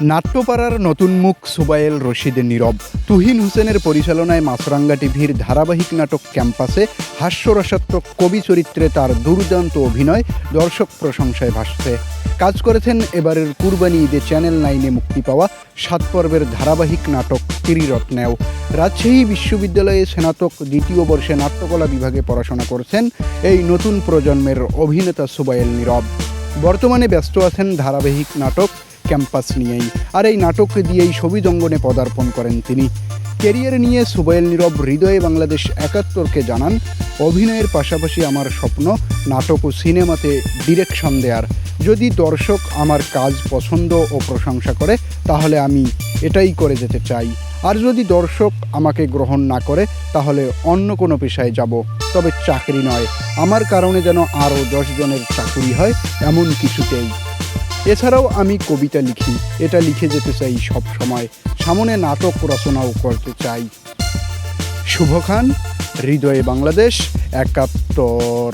নাট্যপাড়ার নতুন মুখ সুবায়েল রশিদের নীরব। তুহিন হোসেনের পরিচালনায় মাছরাঙ্গা টিভির ধারাবাহিক নাটক ক্যাম্পাসে হাস্যরসাত্মক কবি চরিত্রে তার দুর্দান্ত অভিনয় দর্শক প্রশংসায় ভাসছে। কাজ করেছেন এবারের কুরবানি ঈদে চ্যানেল নাইনে মুক্তি পাওয়া সাত পর্বের ধারাবাহিক নাটক ত্রিরত্নেও। রাজশাহী বিশ্ববিদ্যালয়ে স্নাতক দ্বিতীয় বর্ষে নাট্যকলা বিভাগে পড়াশোনা করছেন এই নতুন প্রজন্মের অভিনেতা সুবায়েল নীরব। বর্তমানে ব্যস্ত আছেন ধারাবাহিক নাটক ক্যাম্পাস নিয়েই আর এই নাটক দিয়েই সবিজ অঙ্গনে পদার্পণ করেন তিনি। কেরিয়ার নিয়ে সুবাইল নীরব হৃদয়ে বাংলাদেশ একাত্তরকে জানান, অভিনয়ের পাশাপাশি আমার স্বপ্ন নাটক ও সিনেমাতে ডিরেকশন দেওয়ার যদি দর্শক আমার কাজ পছন্দ ও প্রশংসা করে, তাহলে আমি এটাই করে যেতে চাই। আর যদি দর্শক আমাকে গ্রহণ না করে, তাহলে অন্য কোনো পেশায় যাব। তবে চাকরি নয়। আমার কারণে যেন আরও দশ জনের চাকুরি হয়, এমন কিছুতেই। এছাড়াও আমি কবিতা লিখি, এটা লিখে যেতে চাই সব সময়। সামনে নাটক রচনাও করতে চাই। শুভ খান, হৃদয়ে বাংলাদেশ একাত্তর